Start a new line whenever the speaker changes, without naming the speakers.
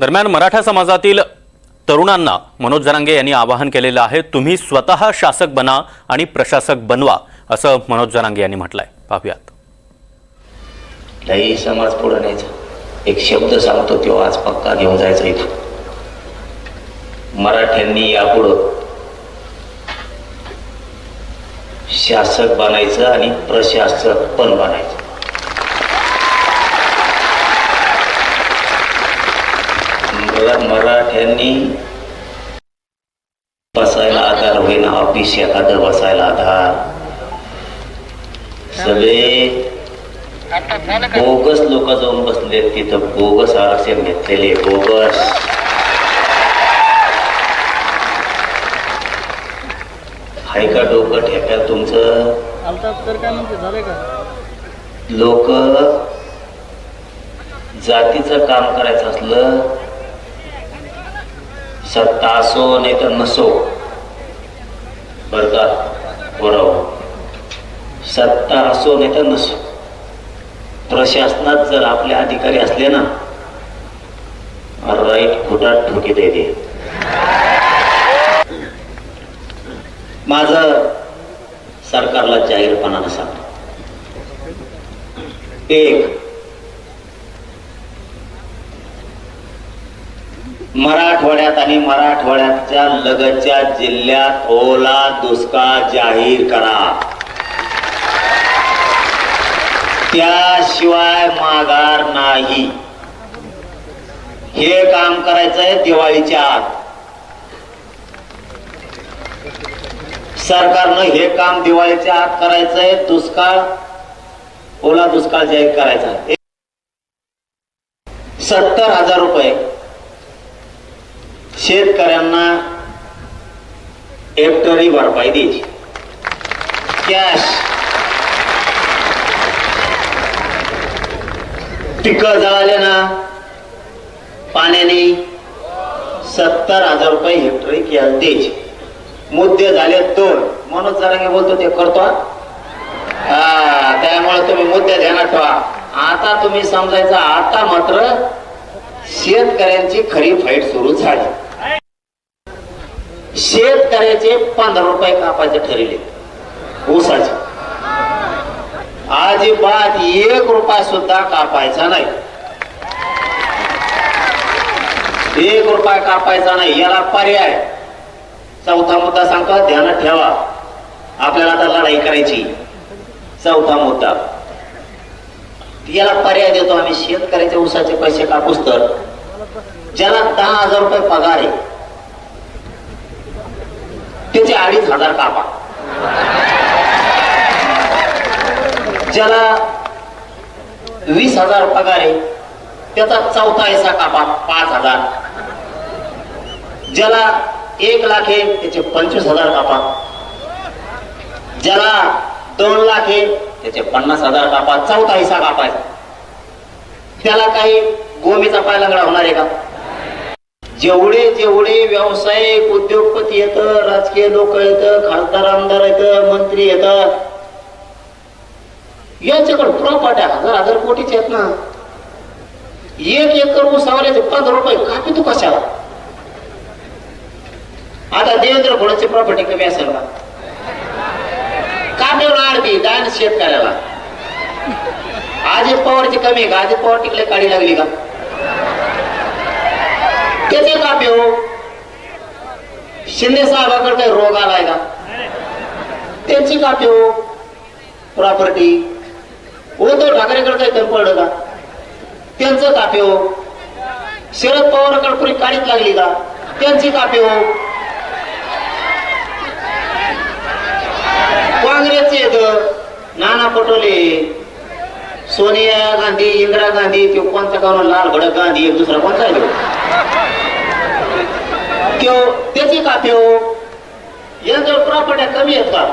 दरम्यान मराठा समाजातील तरुणांना मनोज जरांगे यांनी आवाहन केलेलं आहे तुम्ही स्वतः शासक बना आणि प्रशासक बनवा असं मनोज जरांगे यांनी म्हटलंय. पाहूयात.
समाज पुढे न्यायचा एक शब्द सांगतो तो आज पक्का घेऊन जायचा इथं. मराठ्यांनी यापुढं शासक बनायचं आणि प्रशासक पण बनायचं. मला मराठ्यांनी बसायला आधार होईना ऑफिस एखादं बसायला आधार. सगळे बोगस लोक जाऊन बसले तिथं. बोगस आरक्षण घेतलेले बोगस. हाय का डोकं ठेप्यात तुमचं.
तर
लोक जातीचं काम करायचं असलं सत्ता असो नाही तर नसो. बर का? बरोबर. सत्ता असो नाही तर नसो. प्रशासनात जर आपले अधिकारी असले ना राईट खोटात ठोके दे माझ सरकारला जाहीरपणानं नसा एक मराठवाड्यात आणि मराठवाड्याच्या लगतच्या जिल्ह्यात ओला दुष्काळ जाहीर करा. त्याशिवाय माघार नाही. हे काम करायचंय दिवाळीच्या आत. सरकारनं हे काम दिवाळीच्या आत करायचंय दुष्काळ ओला दुष्काळ जाहीर करायचा. सत्तर हजार रुपये शेतकऱ्यांना हेक्टरी भरपाई द्यायची. कॅश पिकं जळाले ना पाण्याने सत्तर हजार रुपये हेक्टरी कॅश द्यायची. मुद्दे झाले दोन. मनोज जरांगे बोलतो ते करतो हा. त्यामुळे तुम्ही मुद्दे ध्यानात ठेवा. आता तुम्ही समजायचं आता मात्र शेतकऱ्यांची खरी फाईट सुरू झाली. शेतकऱ्याचे पंधरा रुपये कापायचे ठरले ऊसाचे. अजिबात एक रुपया सुद्धा कापायचा नाही. एक रुपया कापायचा नाही. याला पर्याय. चौथा मुद्दा सांगतो ध्यानात ठेवा. आपल्याला आता लढाई करायची. चौथा मुद्दा. याला पर्याय देतो आम्ही. शेतकऱ्याचे ऊसाचे पैसे कापूस तर. ज्याला दहा हजार रुपये पगार आहे त्याचे अडीच हजार कापा ज्याला वीस हजार पगार आहे त्याचा चौथा हिस्सा कापा पाच हजार. ज्याला एक लाख आहे त्याचे पंचवीस हजार कापा ज्याला दोन लाख आहे त्याचे पन्नास हजार कापा चौथा हिस्सा कापायचा. त्याला काही गोमीचा पाय लंगडा होणार आहे का? जेवढे जेवढे व्यावसायिक उद्योगपती येत राजकीय लोक येत खासदार आमदार येत मंत्री येतात यांच्याकडे प्रॉपर्ट्या हजार हजार कोटीचे आहेत ना. एक एकर ऊसावाल्याचे पंधरा रुपये. कापी तू कशाला? आता देवेंद्र घोडाची प्रॉपर्टी कमी असेल का काटेवर आडती दान शेतकऱ्याला. अजित पवारची कमी आहे का? अजित पवार टिकले काढी लागली का? त्याचे का हो शिंदे साहेबाकडे काही रोग आलाय का त्यांची का हो प्रॉपर्टी। उद्धव ठाकरेकडे काही कमी पडलं का त्यांचं कापे हो शरद पवारकडे पुरी काढीत लागली का त्यांची कापे हो काँग्रेसचे येत नाना पटोले। सोनिया गांधी इंदिरा गांधी तो कोणता का लाल भडक गांधी एक दुसरा कोणता आहे तो? त्यो त्याची कापे हो यांच्यावर प्रॉपर्ट्या कमी आहेत का?